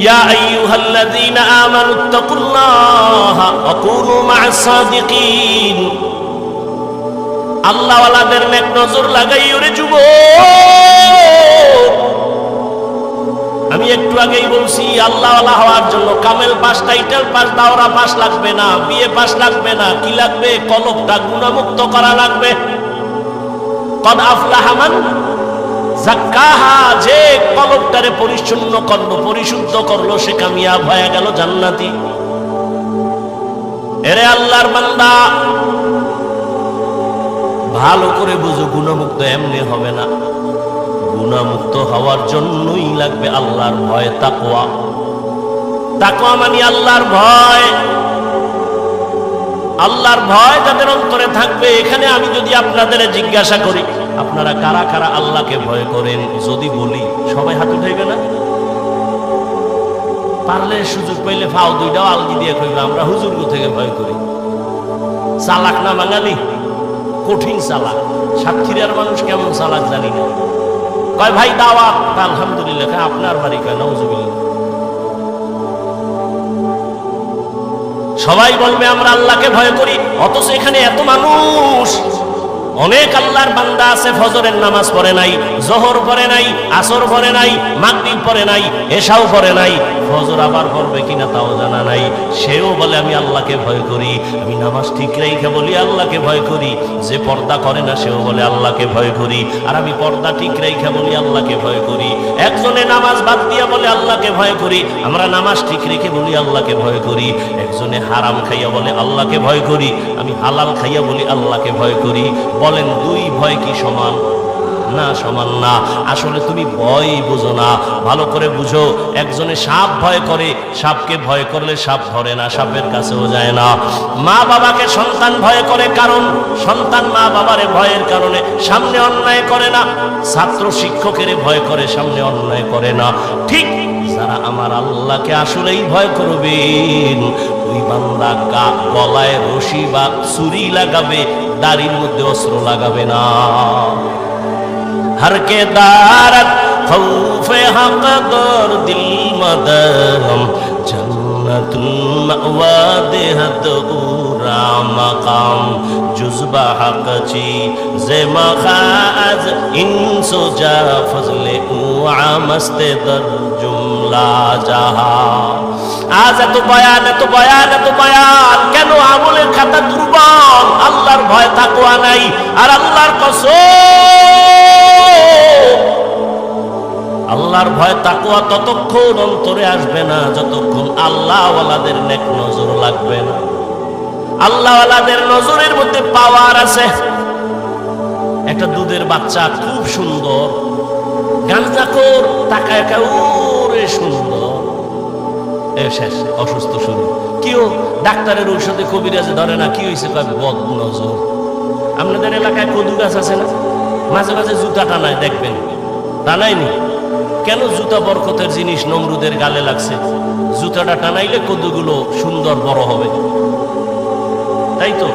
يا أيها الذين آمنوا اتقوا الله وكونوا مع الصادقين আল্লাহ ওয়ালাদের নেক নজর লাগাই ওরে যুব আমি একটু আগেই বলছি আল্লাহ ওয়ালা হওয়ার জন্য কামেল পাস টাইটেল পাস দাওরা পাস লাগবে না বিয়ে পাস লাগবে না কি লাগবে কলকটা গুণামুক্ত করা লাগবে কদ আফলাহামান জাক্কাহা যে কলবটারে পরিচ্ছন্ন করল, পরিশুদ্ধ করল, সে কামিয়াব হয়ে গেল জান্নাতি। এরে আল্লাহর বান্দা, ভালো করে বুঝো, গুণমুক্ত এমনি হবে না। গুণামুক্ত হওয়ার জন্যই লাগবে আল্লাহর ভয় তাকোয়া তাকোয়া মানে আল্লাহর ভয়। আল্লাহর ভয় যাদের অন্তরে থাকবে, এখানে আমি যদি আপনাদের জিজ্ঞাসা করি, আপনারা কারা কারা আল্লাহকে ভয় করেন? যদি বলি, সবাই হাত উঠাইবে না? পারলে সুযোগ পাইলে ফাও দুইটাও আলগি দিয়ে কইবে, আমরা হুজুর থেকে ভয় করি। চালাক না বাঙালি? কঠিন চালাক। সাতক্ষীরার মানুষ কেমন চালাক জানি না। কয়, ভাই, দাওয়াত। তা আলহামদুলিল্লাহ, আপনার বাড়ি কয় নজুবিল্লাহ সবাই বলবে, আমরা আল্লাহকে ভয় করি, অথচ এখানে এত মানুষ। অনেক আল্লাহর বান্দা আছে, ফজরের নামাজ পড়ে নাই, জহর পড়ে নাই, আসর পড়ে নাই, মাগরিব পড়ে নাই, এশাও পড়ে নাই। ফজর আবার পড়বে কিনা তাও জানা নাই। সেও বলে, আমি আল্লাহকে ভয় করি। আমি নামাজ ঠিক রেখে বলি, আল্লাহকে ভয় করি। যে পর্দা করে না, সেও বলে, আল্লাহকে ভয় করি। আর আমি পর্দা ঠিক রেখে বলি, আল্লাহকে ভয় করি। একজনে নামাজ বাদ দিয়া বলে, আল্লাহকে ভয় করি। আমরা নামাজ ঠিক রেখে বলি, আল্লাহকে ভয় করি। একজনে হারাম খাইয়া বলে, আল্লাহকে ভয় করি। আমি হালাল খাইয়া বলি, আল্লাহকে ভয় করি। বলেন, দুই ভয় কি সমান? না, সমান না। আসলে তুমি ভয় বুঝো না। ভালো করে বুঝো, একজনে সাপ ভয় করে, সাপকে ভয় করলে সাপ ধরে না, সাপের কাছেও যায় না। মা বাবাকে সন্তান ভয় করে কারণ, সন্তান মা বাবারে ভয়ের কারণে সামনে অন্যায় করে না। ছাত্র শিক্ষকের ভয় করে, সামনে অন্যায় করে না। ঠিক যারা আমার আল্লাহকে আসলেই ভয় করবেন গলায় রশি বা ছুরি লাগাবে, দাড়ির মধ্যে অস্ত্র লাগাবে না। ہر کے دارت خوف حق دور دل مدہم جنت المعوا حد اورا مقام جزب حق چی زما خاز انسو جا فضل او مست در جملہ جہاں আজ এত বয়ান এত বয়ান এত বয়ান কেন আমলের খাতা দুর্বল আল্লাহর ভয় থাকুয়া নাই আর আল্লাহর কসম আল্লাহর ভয় তাকুয়া ততক্ষণ অন্তরে আসবে না যতক্ষণ আল্লাহওয়ালাদের নেক নজর লাগবে না। আল্লাহওয়ালাদের নজরের মধ্যে পাওয়ার আছে। একটা দুধের বাচ্চা খুব সুন্দর গাঞ্জাকর টাকা একা ওরে সুন্দর। শেষ, অসুস্থ শুরু। কেউ ডাক্তারের ঔষধে কবিরাজে ধরে না, কি হয়েছে কয় বদ নজর আপনাদের এলাকায় কদু গাছ আছে না? মাঝে মাঝে জুতা টানায়, দেখবেন। টানায়নি? কেন জুতা বরকতের জিনিস নমরুদের গালে লাগছে? জুতাটা টানাইলে কদুগুলো সুন্দর বড় হবে। তাই তো?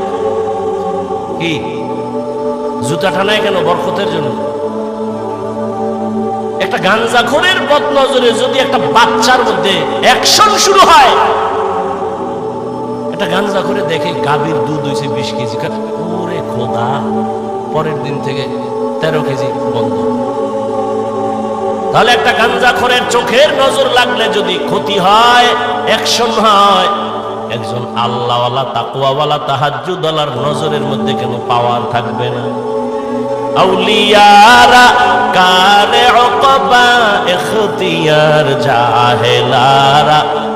কি? জুতা টানায় কেন বরকতের জন্য? একটা গাঞ্জাখোরের বদ নজরে যদি একটা বাচ্চার মধ্যে অ্যাকশন শুরু হয়, একটা গাঞ্জা করে দেখে গাভীর দুধ হয়েছে বিশ কেজি। ওরে খোদা, পরের দিন থেকে তেরো কেজি বন্ধ। তাহলে একটা গাঞ্জাখোরের চোখের নজর লাগলে যদি ক্ষতি হয় অ্যাকশন হয়, একজন আল্লাহওয়ালা তাকুয়াওয়ালা তাহাজ্জুদালার নজরের মধ্যে কেন পাওয়ার থাকবে না? আউলিয়ারা কারে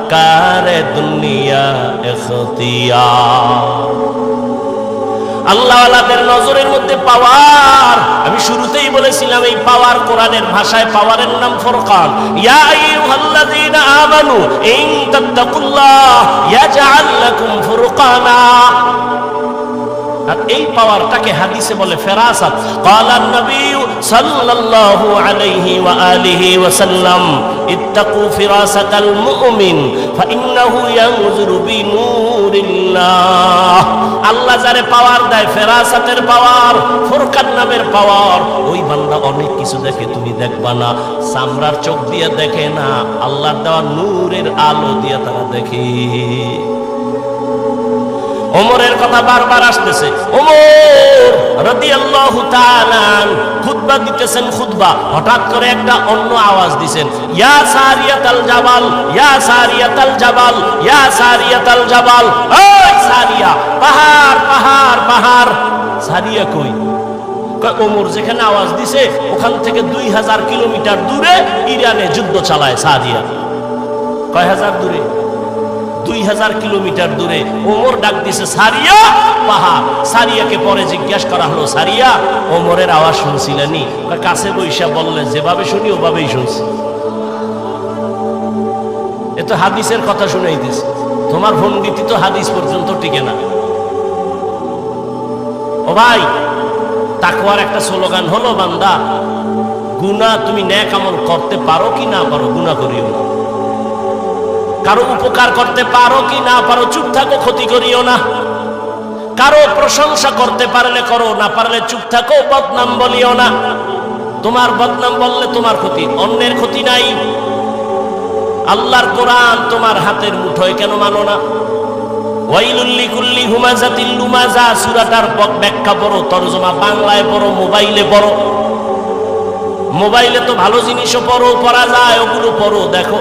কারে দুনিয়া এখতিয়ার আল্লাহওয়ালাদের নজরের মধ্যে পাওয়ার। আমি শুরুতেই বলেছিলাম, এই পাওয়ার কোরআনের ভাষায় পাওয়ারের নাম ফোরকান। ইয়া আইয়ুহাল্লাযীনা আমানু, ইন তাত্তাকুল্লাহ এই পাওয়ারটাকে হাদিসে বলে ফেরাসাত। ক্বালান নবী সাল্লাল্লাহু আলাইহি ওয়া আলিহি ওয়া সাল্লাম ইত্তাকু ফিরাসাতাল মুমিন, ফাইন্নাহু ইয়ানজুরু বিনুর। নূরিল্লাহ আল্লাহ যারে পাওয়ার দেয়, ফেরাসাতের পাওয়ার, ফোরকান নামের পাওয়ার, ওই বান্দা অনেক কিছু দেখে, তুমি দেখবা না। চামড়ার চোখ দিয়ে দেখে না আল্লাহ দেওয়া নূরের আলো দিয়ে তারা দেখে। ওমরের কথা বারবার আসতেছে। ওমর রাদিয়াল্লাহু তাআলা খুতবা দিতেছেন, খুতবা। হঠাৎ করে একটা অন্য আওয়াজ দিছেন, ইয়া সারিয়াতাল জাবাল, ইয়া সারিয়াতাল জাবাল, ইয়া সারিয়াতাল জাবাল, ওই সারিয়া, পাহাড় পাহাড় পাহাড়। সারিয়া কই? ওমর যেখানে আওয়াজ দিছে, ওখান থেকে দুই হাজার কিলোমিটার দূরে ইরানে যুদ্ধ চালায় সারিয়া। কয় হাজার দূরে? দুই হাজার কিলোমিটার দূরে ওমর ডাক দিছে, সারিয়া সারিয়াকে পরে জিজ্ঞাসা করা হলো, সারিয়া, ওমরের আওয়াজ শুনছিলেনি কাছে বৈশা বললে, যেভাবে শুনি, ওভাবেই শুনছি। এ তো হাদিসের কথা শুনেই দিছে। তোমার ভঙ্গিতি তো হাদিস পর্যন্ত টিকে না। ও ভাই তাকুয়ার একটা স্লোগান হলো, বান্দা গুনা তুমি ন্যাক আমল করতে পারো কি না পারো গুনা করিও না। কারও উপকার করতে পারো কি না পারো, চুপ থাকো, ক্ষতি করিও না। কারও প্রশংসা করতে পারলে করো, না পারলে চুপ থাকো, বদনাম বলিও না। তোমার বদনাম বললে তোমার ক্ষতি, অন্যের ক্ষতি নাই। আল্লাহর কোরআন তোমার হাতের মুঠোয় কেন মানো না? কুল্লি সূরাটার ব্যাখ্যা পড়ো, তরজমা বাংলায় মোবাইলে মোবাইলে তো ভালো জিনিসও পড়ো, পড়া যায়, ওগুলো পড়ো, দেখো।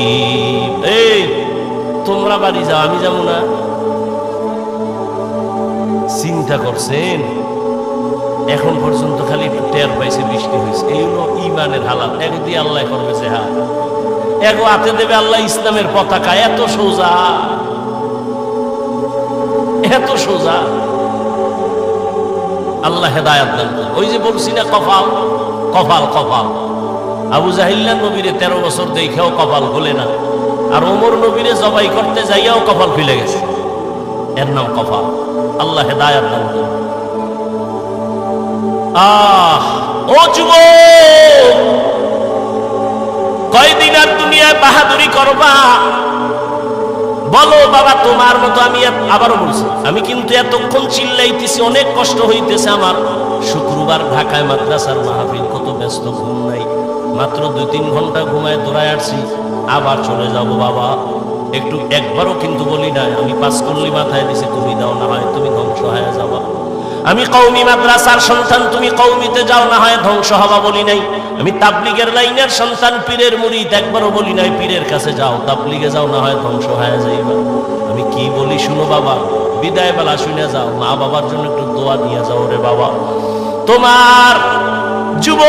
তোমরা বাড়ি যাও, আমি যাব না। চিন্তা করছেন? এখন পর্যন্ত খালি একটু টের পাইছে, বৃষ্টি হয়েছে এই হলো ইমানের হালাত এক দিয়ে আল্লাহ করবে যে হা এগো হাতে দেবে আল্লাহ ইসলামের পতাকা। এত সোজা। এত সোজা। আল্লাহ হেদায়াত দান ওই যে বলছি না কপাল কপাল কপাল। আবু জাহিল্লা নবীরে তেরো বছর দেখেও কপাল খুলে না। আর ওমর নবীরে জবাই করতে যাইয়াও কপাল খুলে গেছে। এর নাম কপাল। আল্লাহ হেদায়াত দান। আহ, ও যুব কয়দিন আর দুনিয়ায় বাহাদুরি করবা? বলো, বাবা, তোমার মতো আমি আবারও বলছি, আমি কিন্তু এতক্ষণ চিল্লাইতেছি, অনেক কষ্ট হইতেছে আমার। শুক্রবার ঢাকায় মাদ্রাসার মাহফিল, কত ব্যস্ত, ঘুম নাই। মাত্র দুই তিন ঘণ্টা ঘুমায় দৌড়ায় আসছি। আবার চলে যাব, বাবা। একটু একবারও কিন্তু বলি না আমি পাস করলি মাথায় দিছি, তুমি দাও, না হয় তুমি ধ্বংস হয়ে যাবা। আমি কৌমি মাদ্রাসার সন্তান, তুমি কৌমিতে যাও, না হয় ধ্বংস হবা বলি নাই। আমি তাবলিগের লাইনের সন্তান, পীরের মুরিদ একবারও বলি নাই, পীরের কাছে যাও, তাবলিগে যাও, না হয় ধ্বংস হয়ে যাইবা। আমি কি বলি শুনো, বাবা? বিদায় বেলা শুনে যাও মা বাবার জন্য একটু দোয়া দিয়ে যাও রে, বাবা। তোমার যুব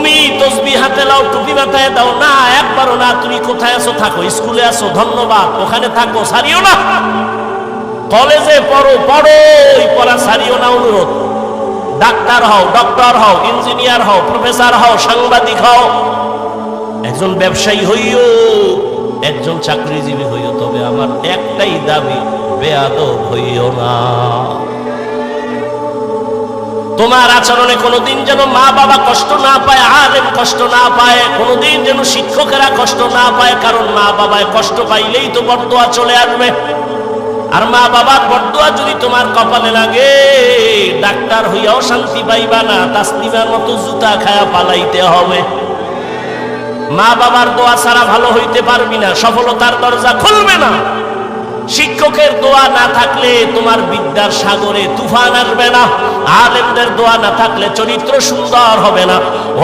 তুমি তসবি হাতে লাও টুপি মাথায় দাও। না, একবারও না, তুমি কোথায় আছো? থাকো, স্কুলে আছো, ধন্যবাদ। ওখানে থাকো সারিও না। কলেজে পড়ো পড়ো, ওই পড়া সারিও না, অনুরোধ। ডাক্তার হও, ডক্টর হও, ইঞ্জিনিয়ার হও, প্রফেসর হও, সাংবাদিক হও। একজন ব্যবসায়ী হইও, একজন চাকরিজীবী হইও, তবে আমার একটাই দাবি, বেয়াদব হইও না। তোমার আচরণে কোনোদিন যেন মা বাবা কষ্ট না পায়, আলেম কষ্ট না পায়, কোনোদিন যেন শিক্ষকেরা কষ্ট না পায়, কারণ মা বাবায় কষ্ট পাইলেই তো বর্দোয়া চলে আসবে। আর মা বাবার বর্দোয়া যদি তোমার কপালে লাগে, ডাক্তার হইয়াও শান্তি পাইবা না, তাসলিমার মতো জুতা খায়া পালাইতে হবে। মা বাবার দোয়া ছাড়া ভালো হইতে পারবি না, সফলতার দরজা খুলবে না। শিক্ষকের দোয়া না থাকলে তোমার বিদ্যার সাগরে তুফান আসবে না, আলেমদের দোয়া না থাকলে চরিত্র সুন্দর হবে না।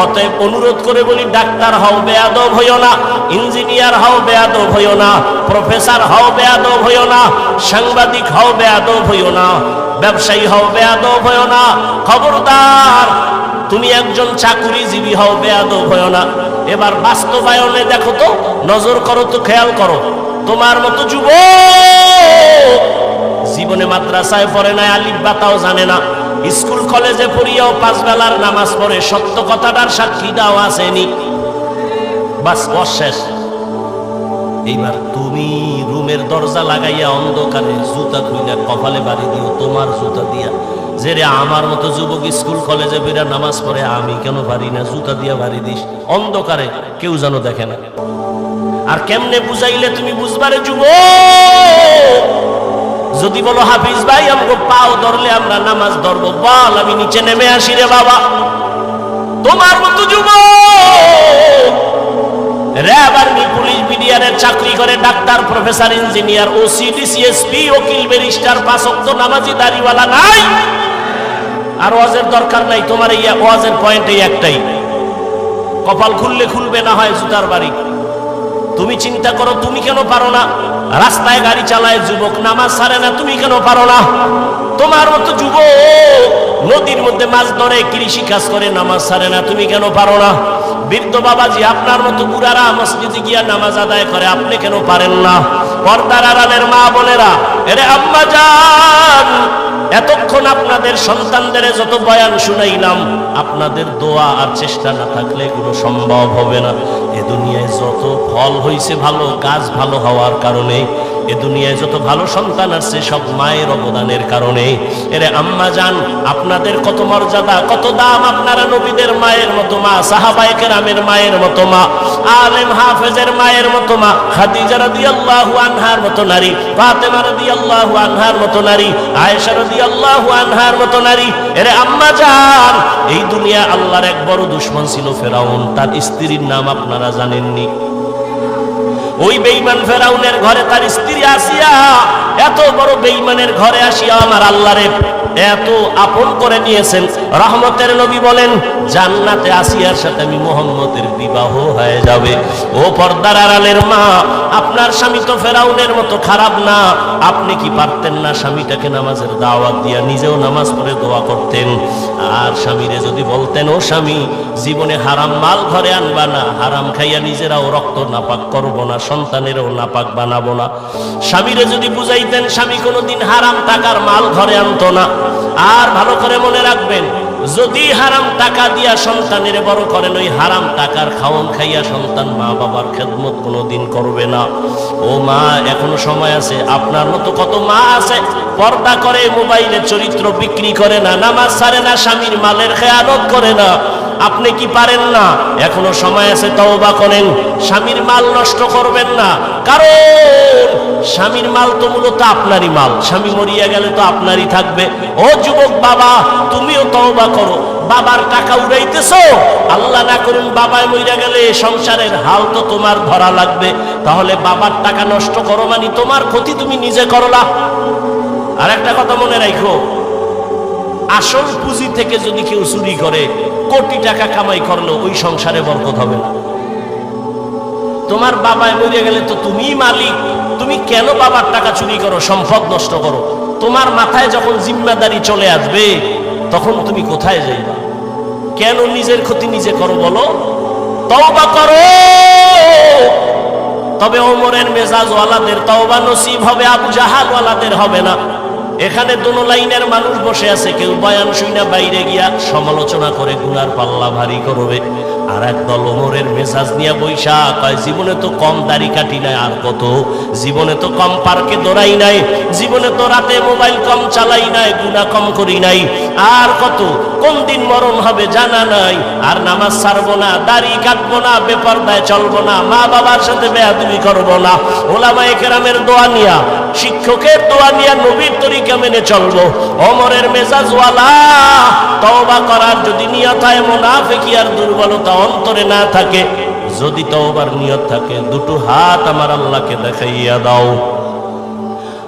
অতএব অনুরোধ করে বলি, ডাক্তার হও, বেয়াদব হইও না, ইঞ্জিনিয়ার হও, বেয়াদব হইও না, প্রফেসর হও, বেয়াদব হইও না, সাংবাদিক হও, বেয়াদব হইও না, ব্যবসায়ী হও, বেয়াদব হইও না, খবরদার, তুমি একজন চাকুরিজীবী হও, বেয়াদব হইও না। এবার বাস্তবায়নে দেখো তো, নজর করো তো, খেয়াল করো। তোমার মতো যুব জীবনে মাদ্রাসায় পড়ে না আলিফ বাতাও জানে না। স্কুল, কলেজে পড়িয়াও পাঁচ বেলার নামাজ পড়ে, সত্য কথাটার সাক্ষী দাও আসেনি। বাস অশেষ এইবার তুমি রুমের দরজা লাগাইয়া অন্ধকারে জুতা খুইলা, কপালে বাড়ি দিও, তোমার জুতা দিয়া। যে রে আমার মতো যুবক স্কুল, কলেজে বেরা নামাজ পড়ে, আমি কেন পারি না? জুতা দিয়া বাড়ি দিস। অন্ধকারে কেউ যেন দেখে না। আর কেমনে বুঝাইলে তুমি বুঝবারে যুব যদি বলো, হাফিজ ভাই আমাকে পাও ধরলে আমরা নামাজ ধরবো। বল, আমি নিচে নেমে আসি রে বাবা। তোমার মতো যুব র্যাব আর্মি, পুলিশ, বিডিআরের চাকরি করে doctor, professor, engineer, OC DC SP ওকিল, barrister পাঁচক্ত নামাজি, দাড়িওয়ালা নাই। আর ওয়াজের দরকার নাই, তোমার এই ওয়াজের পয়েন্ট এই একটাই। কপাল খুললে খুলবে না হয় জুতার বাড়ি। তুমি চিন্তা করো, তুমি কেন পারো না? রাস্তায় গাড়ি চালায় যুবক, নামাজ সারে না, তুমি কেন পারো না? তোমার মতো যুবক নদীর মধ্যে মাছ ধরে, কৃষি কাজ করে, নামাজ সারে না, তুমি কেন পারো না? বৃদ্ধ বাবাজি, আপনার মতো বুড়ারা মসজিদে গিয়া নামাজ আদায় করে, আপনি কেন পারেন না? পর্দার আড়ালের মা বোনেরা, এরে আম্মা যান এতক্ষণ আপনাদের সন্তানদের যত বয়ান শুনাইলাম, আপনাদের দোয়া আর চেষ্টা না থাকলে এগুলো সম্ভব হবে না। দুনিয়ায় যত ফল হয়েছে ভালো গাছ ভালো হওয়ার কারণে এ দুনিয়ায় যত ভালো সন্তান আসছে সব মায়ের অবদানের কারণে। এরে আম্মা যান আপনাদের কত মর্যাদা, কত দাম আপনারা নবীদের মায়ের মতো মা, সাহাবায়ে রামের মায়ের মতো মা, আলেম হাফেজের মায়ের মতো মা, খাদিজা রাদিয়াল্লাহু আনহার মতো নারী, ফাতেমা রাদিয়াল্লাহু আনহার মতো নারী, আয়েশা রাদিয়াল্লাহু আনহার মতো নারী। এরে আম্মা যান এই দুনিয়া আল্লাহর এক বড় দুশ্মন ছিল ফেরাউন, তার স্ত্রীর নাম আপনারা জানেননি। ওই বেঈমান ফেরাউনের ঘরে তার স্ত্রী আসিয়া এত বড় বেইমানের ঘরে আসিয়া আমার আল্লাহরে এত আপন করে নিয়েছেন। রহমতের নবী বলেন, জান্নাতে আসিয়ার সাথে আমি মোহাম্মদের বিবাহ হয়ে যাবে। ও পর্দার আড়ালের মা, আপনার স্বামী তো ফেরাউনের মতো খারাপ না। আপনি কি পারতেন না স্বামীটাকে নামাজের দাওয়াত দিয়া নিজেও নামাজ পড়ে দোয়া করতেন? আর স্বামীরে যদি বলতেন, ও স্বামী, জীবনে হারাম মাল ঘরে আনবা না, হারাম খাইয়া নিজেরাও রক্ত নাপাক করব না, সন্তানেরও নাপাক বানাবো না। স্বামীরে যদি বুঝাইতেন, স্বামী কোনোদিন হারাম টাকার মাল ঘরে আনতো না। আর ভালো করে মনে রাখবেন, যদি হারাম টাকা দিয়া সন্তানের বড় করেন, ওই হারাম টাকার খাওয়ান খাইয়া সন্তান মা বাবার খেদমত কোনোদিন করবে না। ও মা, এখনও সময় আছে, আপনার মতো কত মা আছে, পর্দা করে মোবাইলে চরিত্র বিক্রি করে না, নামাজ সারে না, স্বামীর মালের খেয়ালত করে না। আপনি কি পারেন না? এখনও সময় আছে, তওবা করেন। স্বামীর মাল নষ্ট করবেন না। কারণ স্বামীর মাল তো মূলত আপনারই মাল। স্বামী মরিয়া গেলে তো আপনারই থাকবে। ও যুবক বাবা, তুমিও তওবা করো। বাবার টাকা উড়াইতেছো? আল্লাহ না করুন বাবায় মরিয়া গেলে সংসারের হাল তো তোমার ধরা লাগবে। তাহলে বাবার টাকা নষ্ট করো মানে তোমার ক্ষতি তুমি নিজে করলা। আর একটা কথা মনে রাখো আসল পুঁজি থেকে যদি কেউ চুরি করে, কোটি টাকা কামাই করল ওই সংসারে বরকত হবে না। তোমার বাবায় মরে গেলে তো তুমিই মালিক। তুমি কেন বাবার টাকা চুরি করো, সম্পদ নষ্ট করো? তোমার মাথায় যখন জিম্মাদারি চলে আসবে, তখন তুমি কোথায় যাইবা? কেন নিজের ক্ষতি নিজে করো বলো? তওবা করো! তবে ওমরের মেজাজ ওয়ালাদের তওবা নসিব হবে, আবু জাহাল ওয়ালাদের হবে না। এখানে দোনো লাইনের মানুষ বসে আছে, কেউ বয়ান শুইনা বাইরে গিয়া সমালোচনা করে, গুনার পাল্লা ভারী করবে। আর এক দল ওমরের মেজাজ নিয়ে বৈশা, কয়, জীবনে তো কম দাড়ি কাটি নাই, আর কত? জীবনে তো কম পার্কে দৌড়াই নাই, জীবনে তো রাতে মোবাইল কম চালাই নাই গুণা কম করি নাই। আর কত? কোন দিন মরণ হবে জানা নাই, আর নামাজ ছাড়বো না, দাড়ি কাটবো না, বেপরদায় চলবো না মা বাবার সাথে বেয়াদবি করব না। ওলামায়ে কেরামের দোয়া নিয়া শিক্ষকের দোয়া নিয়া নবীর তরিকা মেনে চলবো। অমরের মেজাজওয়ালা, তওবা করার যদি নিয়ত হয়, মোনাফেকি আর দুর্বলতা অন্তরে না থাকে, যদি তওবার নিয়ত থাকে, দুটো হাত আমার আল্লাহকে দেখাইয়া দাও।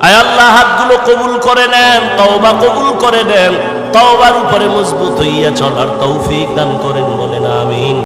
আয় আল্লাহ, হাতগুলো কবুল করে নেন, তওবা কবুল করে নেন, তওবার উপরে মজবুত হইয়া চলার তৌফিক দান করেন বলেন, আমিন।